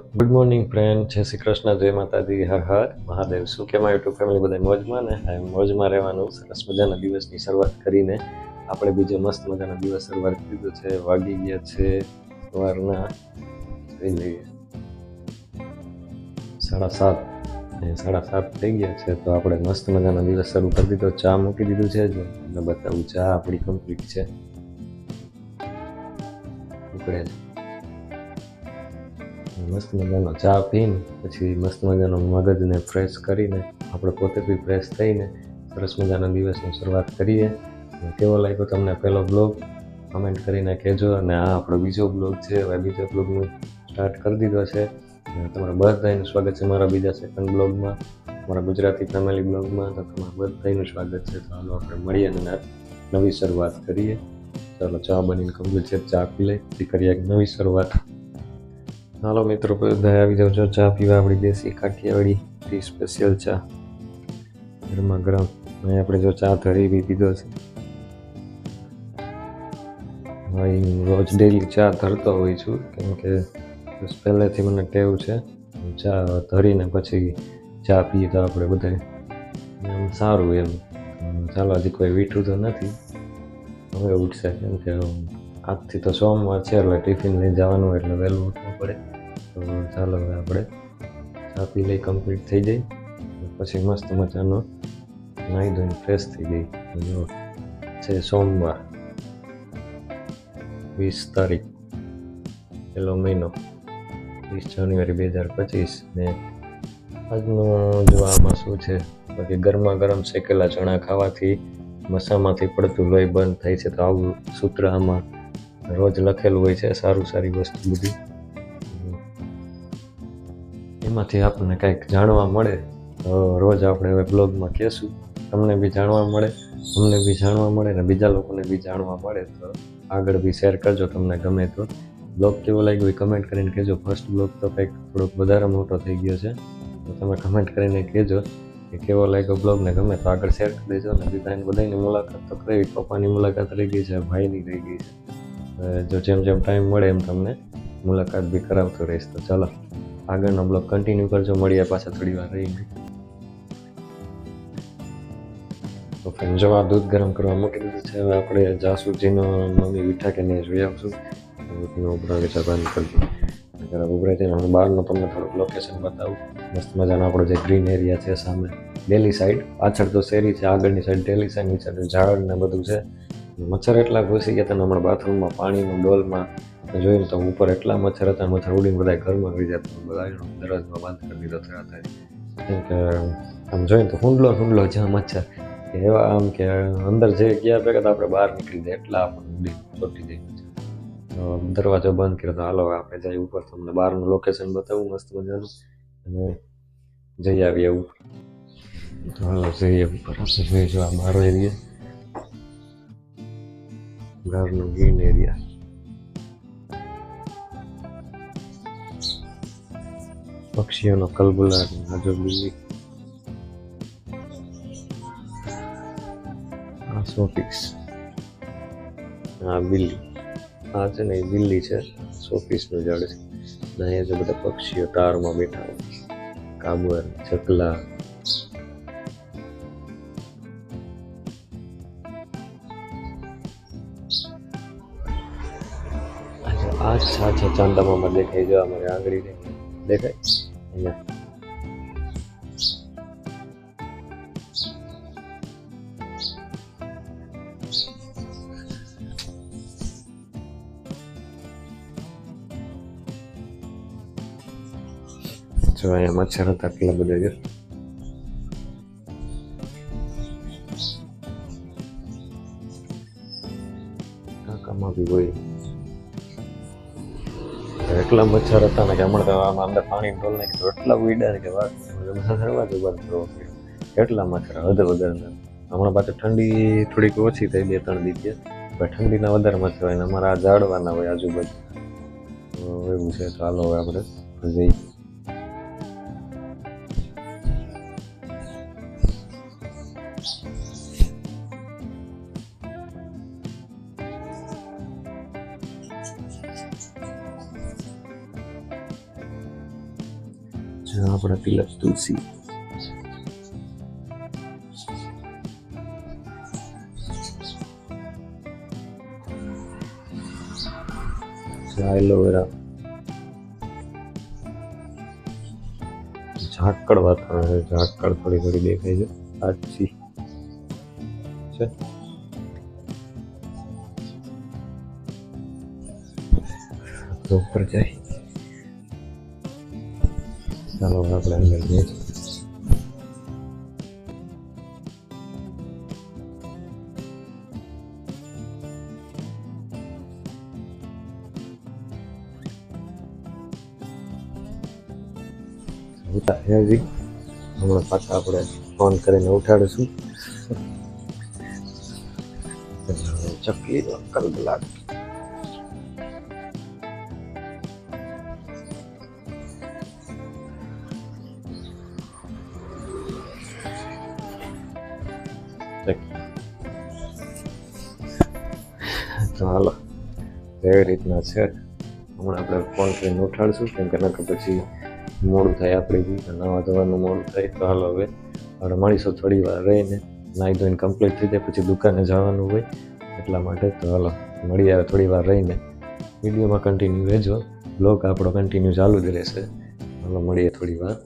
Good morning friend જય શ્રી કૃષ્ણ. જય માતાજી. હર હર. મહાદેવ. શું કેમ યુટ્યુબ ફેમિલી બધા મોજમાં? ને હા, મોજમાં રહેવાનું. સરસ મજાના દિવસની શરૂઆત કરીને આપણે બીજો મસ્ત મજાનો દિવસ શરૂઆત કીધો છે. વાગી ગયા છે સવારના જોઈ લઈએ. સાડા સાત. સાડા સાત થઈ ગયા છે તો આપણે મસ્ત મજાનો દિવસ શરૂ કરી દીધો. ચા મૂકી દીધું છે જો તમને બતાવું ચા આપણી કમ્પ્લીટ છે. ઉકળે છે. મસ્ત મજાનો ચા પીને, પછી મસ્ત મજાનો મગજને ફ્રેશ કરીને, આપણે પોતે બી ફ્રેશ થઈને, સરસ મજાના દિવસની શરૂઆત કરીએ. કેવો લાગ્યો તમને પહેલો બ્લોગ કમેન્ટ કરીને કહેજો અને આ આપણો બીજો બ્લોગ છે. હવે બીજો બ્લોગનું સ્ટાર્ટ કરી દીધો છે. તમારા બધાનું સ્વાગત છે મારા બીજા સેકન્ડ બ્લોગમાં મારા ગુજરાતી ફેમિલી બ્લોગમાં તો તમારા બધાનું સ્વાગત છે. તો હાલો આપણે મળીએ અને નવી શરૂઆત કરીએ. ચાલો ચા બનીને કમ્પ્લીટ છે. ચા પી લઈ કરીએ એક નવી શરૂઆત. હાલો મિત્રો બધા આવી જાઉં છો ચા પીવા આપણી દેશી કાઠિયાવાડી સ્પેશિયલ ચા. ગરમા ગરમ. અહીં આપણે જો ચા ધરી બી પીધો છે. ભાઈ, હું રોજ ડેલી ચા ધરતો હોઉં છું, કેમ કે પહેલેથી મને ટેવ છે. ચા ધરીને પછી ચા પીએ તો આપણે બધા એમ સારું એમ. ચાલો, હજી કોઈ વીઠું તો નથી. હવે ઉઠશે, કેમ કે આજથી તો સોમવાર છે, એટલે ટિફિન લઈ જવાનું એટલે વહેલું ઉઠવું પડે. તો ચાલો હવે આપણે ચા પી લઈ કમ્પ્લીટ થઈ જાય. પછી મસ્ત મજાનો નાહી ધોઈને ફ્રેશ થઈ ગઈ છે સોમવાર, વીસ તારીખ, પહેલો મહિનો, વીસ જાન્યુઆરી બે હજાર પચીસ. ને આજનું જો આમાં શું છે, બાકી ગરમા ગરમ શેકેલા ચણા ખાવાથી મસામાંથી પડતું લોહી બંધ થાય છે, તો આવું સૂત્ર આમાં રોજ લખેલું હોય છે, સારું, સારી વસ્તુ બધી. એમાંથી આપણને કંઈક જાણવા મળે, તો રોજ આપણે હવે બ્લોગમાં કહેશું. તમને બી જાણવા મળે, અમને બી જાણવા મળે ને બીજા લોકોને બી જાણવા મળે, તો આગળ બી શેર કરજો તમને ગમે તો. બ્લોગ કેવો લાગ્યો એ કમેન્ટ કરીને કહેજો. ફર્સ્ટ બ્લોગ તો કંઈક થોડોક વધારે મોટો થઈ ગયો છે. તો તમે કમેન્ટ કરીને કહેજો કે કેવો લાગ્યો બ્લોગને ગમે તો આગળ શેર કરી દેજો. અને બીજાને બધાની મુલાકાત તો કરવી પપ્પાની મુલાકાત રહી ગઈ છે, ભાઈની રહી ગઈ છે. જો જેમ જેમ ટાઈમ મળે એમ તમને મુલાકાત બી કરાવતો રહીશ. તો ચાલો, આગળનો બ્લોગ કન્ટિન્યુ કરજો. મળીએ પાછા થોડી વાર રહીને. તો ફ્રેન્ડ જો આ દૂધ ગરમ કરવા મૂકી દીધું છે, હવે આપણે જાસુજીનો મમ્મી મીઠા કે નહીં જોઈ આવશું. દૂધનો ઉભરાવે છે, બંધ કરજો જરા ઉભરાય છે હું બહારનો તમને થોડુંક લોકેશન બતાવું. મસ્ત મજાનો આપણો જે ગ્રીન એરિયા છે સામે. ડેલી સાઈડ પાછળ તો શેરી છે, આગળની સાઈડ ડેલી સાઈડ નીચે ઝાડ ને બધું છે. મચ્છર એટલા ઘૂસી ગયા હતા હમણાં બાથરૂમમાં પાણીનું ડોલમાં. જોયું તો ઉપર એટલા મચ્છર હતા મચ્છર ઉડીને બધા ઘરમાં આવી જતા. બધા દરવાજમાં બંધ કરી દીધો થયા હતા કેમ કે, આમ જોઈને તો હુંડલો હુંડલો જ્યાં મચ્છર. એવા આમ કે અંદર જે ગયા ભેગા તો આપણે બહાર નીકળી જાય, એટલા આપણને ઉડી ચોટી જાય દરવાજો બંધ કર્યો તો, હાલો, આપણે જઈએ ઉપર. તમને બહારનું લોકેશન બતાવું, મસ્ત મજાનું. અને જઈ આવીએ ઉપર. હાલો, જઈએ ઉપર. આપણે જોઈએ જો આ બારો એરિયા. ગ્રીન એરિયા પક્ષીઓનો કલબલાટ નજર બીજી આ શોપીસ આ બિલ્લી આ છે ને બિલ્લી છે શોપીસનું ઝાડ છે અને અહીંયા બધા પક્ષીઓ તારમાં બેઠા હોય કાબર ચકલા સાચા ચાંદામાં દેખાય જો અમારે આંગળી દેખાય અહીંયા જો અહીંયા મચ્છર હતા કેટલા બધા જો કાકામાં બી હોય એટલા મચ્છર હતા ને કે હમણાં તો આમાં અંદર પાણી ઢોલ નાખી તો એટલા ઉડ્યા ને કે વાત દરવાજો બંધ કરવો પડ્યો એટલા મચ્છર, હદ વધારે હમણાં પાછું ઠંડી થોડીક ઓછી થઈ, બે ત્રણ દિવસે પણ ઠંડીના વધારે મચ્છર હોય ને, અમારા ઝાડવાના હોય આજુબાજુ. એવું છે ચાલો આપણે જઈએ. તિલક તુલસી એલોવેરા ઝાકળ વાતાવરણ છે ઝાકળ થોડી થોડી દેખાય છે આછી છે ઉપર જાય ચાલો હવે આપણે અંદર જઈએ ઉતા હેજી હમણાં પાછા આપણે ફોન કરીને ઉઠાડીશું ચકલી કલબલાટ તો હાલો એવી રીતના છે? હમણાં આપણે ફોન કરીને ઉઠાડશું, કેમ કે નકર પછી મોડું થાય આપણે બી નવા ધોવાનું મોડું થાય, તો હાલો હવે. આપણે મળીશું થોડી વાર રહીને, નાહી ધોઈને કમ્પ્લીટ થઈ જાય, પછી દુકાને જવાનું હોય, એટલા માટે તો હાલો, મળી આવે થોડી વાર રહીને. વિડીયોમાં કન્ટિન્યુ રહેજો બ્લોગ આપણો કન્ટિન્યુ ચાલુ જ રહેશે. હાલો, મળીએ થોડી વાર.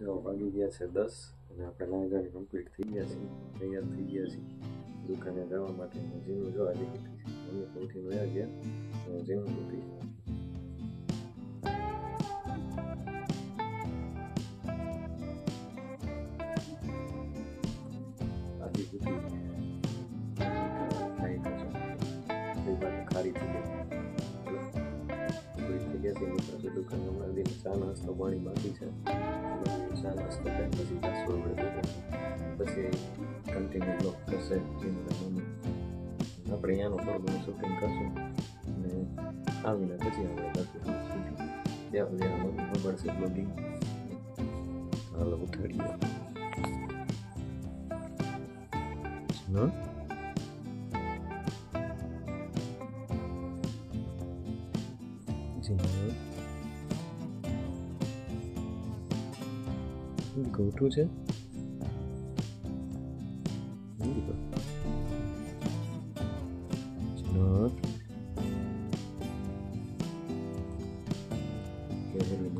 જો, વાગી ગયા છે દસ. અને આપણે નાહી કમ્પ્લીટ થઈ ગયા છે તૈયાર થઈ ગયા છે દુકાને જવા માટે જીનું જોવા છે. મમ્મી ઉઠીને વયા ગયા જીનું ઉઠી ચા નાસ્તો પાણી બાકી છે. ચા નાસ્તો કરીને પછી જાશું આપણે પછી કન્ટિન્યુ બ્લોક કરશે જીમના આપણે અહીંયાનું થોડું ઘણું શૂટિંગ કરશું અને આવીને પછી આપણે કરશું ત્યાં સુધી આ મમ્મી ખબર બ્લોગિંગ હાલો ઉઠાડીએ. હા જી ગોઠું છે? to છે કેવી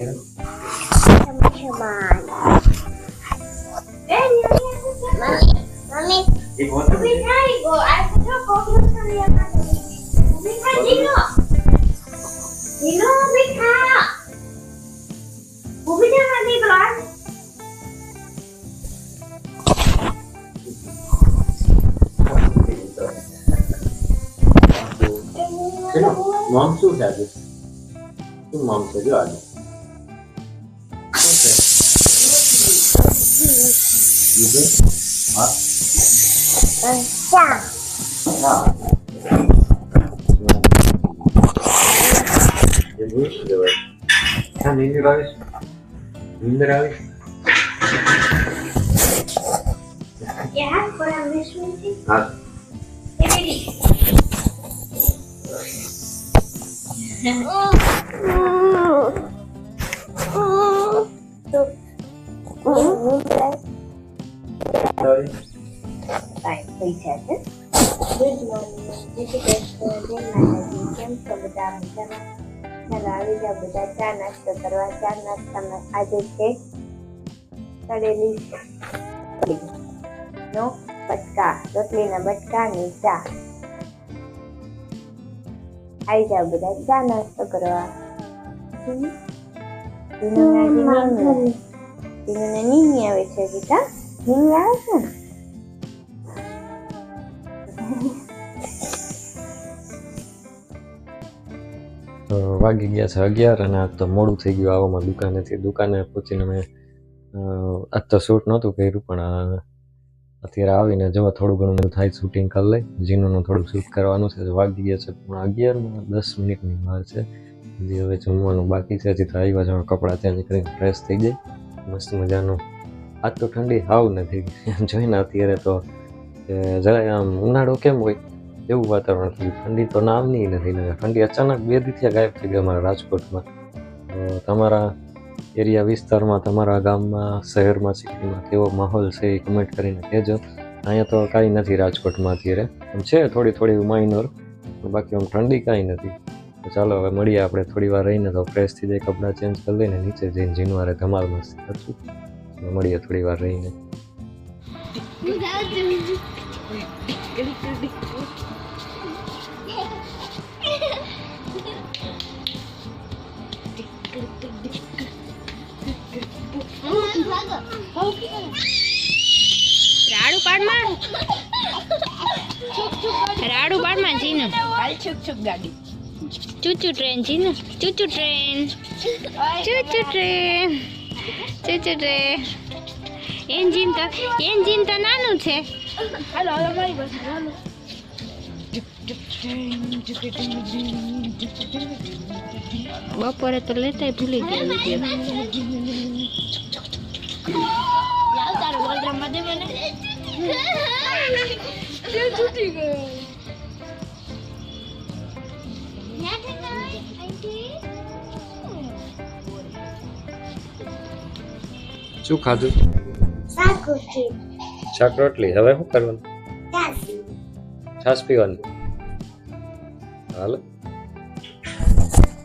નીંદ માં જોઈએ હવે થોડીક વાર પાછું ઉઠે ઉઠે તો તમારે Come on. Mami, એક વખત ubika higo, alikuwa kwa kule ya kata. Ubika jino. Jino ubika. Ubika mati kelas. ચલો મોમ શું છે આજે શું મોમ છે જો આજે બીજું હા Sa. હા એવું શું કહેવાય હા નીંદર આવે છે નીંદર આવે છે Ya, kurang આવે. કેમ છો. બધા મજામાં ચાલો આવી જાઓ બધા ચા નાસ્તો કરવા. ચા નાસ્તામાં આજે છે તળેલી નો બટકા રોટલીના ની ચા આવી જાઓ બધા ચા નાસ્તો કરવા તીનુને નીની આવે છે ગીતા? આવે તો વાગી ગયા છે અગિયાર અને આજ તો મોડું થઈ ગયું આવવામાં દુકાનેથી દુકાને પહોંચીને મેં આજ તો શૂટ નહોતું કર્યું પણ અત્યારે આવીને જવા થોડું ઘણું બધું થાય શૂટિંગ કરી લઈ. જીનું થોડુંક શૂટ કરવાનું છે વાગી ગયા છે પણ અગિયારમાં દસ મિનિટની વાર છે. હજી હવે જમવાનું બાકી છે, હજી તો આવ્યા જવા કપડાં ત્યાં નીકળીને ફ્રેશ થઈ જાય મસ્ત મજાનું આજ તો ઠંડી હાવ નથી એમ જોઈને અત્યારે તો જરાય આમ ઉનાળો કેમ હોય? એવું વાતાવરણ થયું. ઠંડી તો નામની નથી ને ઠંડી અચાનક બે દીથી ગાયબ થઈ ગઈ અમારા રાજકોટમાં. તમારા એરિયા વિસ્તારમાં, તમારા ગામમાં, શહેરમાં, સિટીમાં કેવો માહોલ છે એ કમેન્ટ કરીને કહેજો. અહીંયા તો કાંઈ નથી રાજકોટમાં અત્યારે. આમ છે થોડી થોડી માઇનોર બાકી આમ ઠંડી કાંઈ નથી. ચાલો હવે મળીએ આપણે થોડી વાર રહીને તો ફ્રેશ જાય કપડાં ચેન્જ કરી લઈને નીચે જઈને જીનવારે ધમાલ મસ્તી કરશું. મળીએ થોડી વાર રહીને રાડુ પાડમાં? રાડુ પાડમાં જીને. હાલ છુક છુક ગાડી. Choo choo train જીને. Choo choo train. Choo choo train. Choo choo train engine તો એન્જિન તો નાનું છે. હાલો હાલો મારી પાસે હાલો. બપોરે તો લેતાય ભૂલી ગયા તારો બોલ રમવા દે મને છૂટી ગયો. શું ખાધું? સાકુથી શાક રોટલી હવે શું કરવાનું? છાશ. પીવાની. હાલો.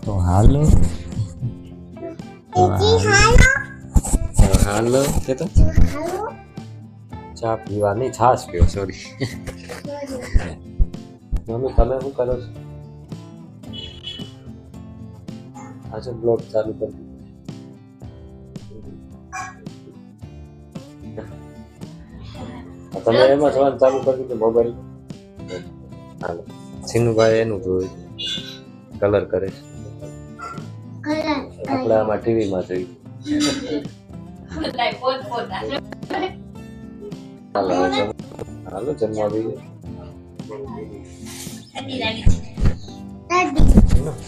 તો હાલો. હાલો. કે તો ચા પીવાની છાશ પીવો સોરી મમ્મી તમે શું કરો છો? આજે બ્લોગ ચાલુ કરી તમે એમાં જોવાનું ચાલુ કરી દીધું મોબાઈલ હાલો. સિનુભાઈ એનું જોયું. કલર કરે છે. કલર આપણે આમાં ટીવીમાં જોયું. હાલો હાલો જમવા દઈએ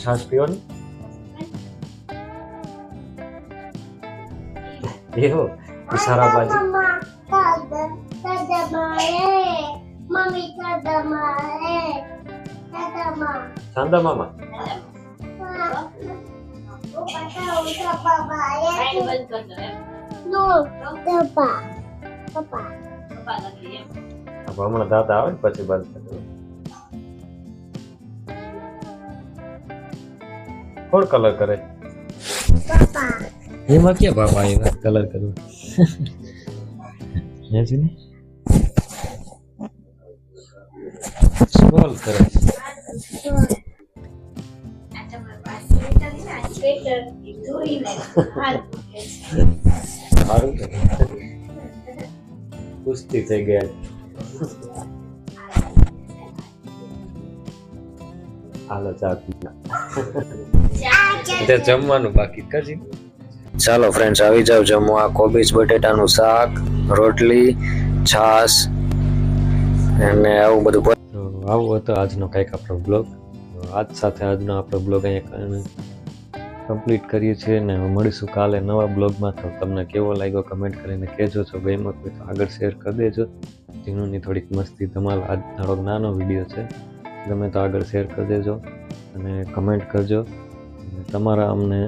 છાશ પીવાની? એવું? ઈશારા બાજી મમ્મા દાદા દાદા મારે મમ્મી દાદા મારે દાદા માં શાંતા મામા પપ્પા મારે નો પપ્પા પપ્પા હવે હમણાં દાદા આવે ને પછી બંધ કરી સ્ક્રોલ કરે. સારું. કુસ્તી થઈ ગયા હાલો, ચા જમવાનું બાકી કરજી ચાલો ફ્રેન્ડ્સ આવી જાવ જમવા. કોબીજ, બટેટાનું શાક, રોટલી છાસ અને આવું બધું આવું હતો આજનો કંઈક આપણો બ્લોગ આજ સાથે આજનો આપણો બ્લોગ અહીંયા કમ્પ્લીટ કરીએ છીએ ને મળીશું કાલે નવા બ્લોગમાં તો તમને કેવો લાગ્યો કમેન્ટ કરીને કહેજો. છો ગમ્યો તો આગળ શેર કરી દેજો. જીનુની થોડીક મસ્તી ધમાલ. આજ થોડોક નાનો વીડિયો છે. ગમે તો આગળ શેર કરી દેજો અને કમેન્ટ કરજો. તમારા અમને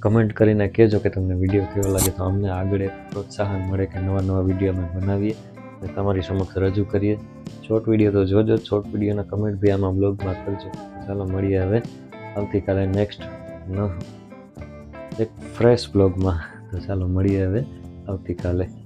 કમેન્ટ કરીને કહેજો કે તમને વીડિયો કેવો લાગે તો અમને આગળ એક પ્રોત્સાહન મળે કે નવા નવા વીડિયો અમે બનાવીએ. અને તમારી સમક્ષ રજૂ કરીએ. શોર્ટ વીડિયો તો જોજો. શોર્ટ વિડીયોના કમેન્ટ બી આમાં બ્લોગમાં કરજો. ચાલો મળીએ હવે. આવતીકાલે નેક્સ્ટ ન એક ફ્રેશ બ્લોગમાં તો ચાલો મળીએ હવે. આવતીકાલે.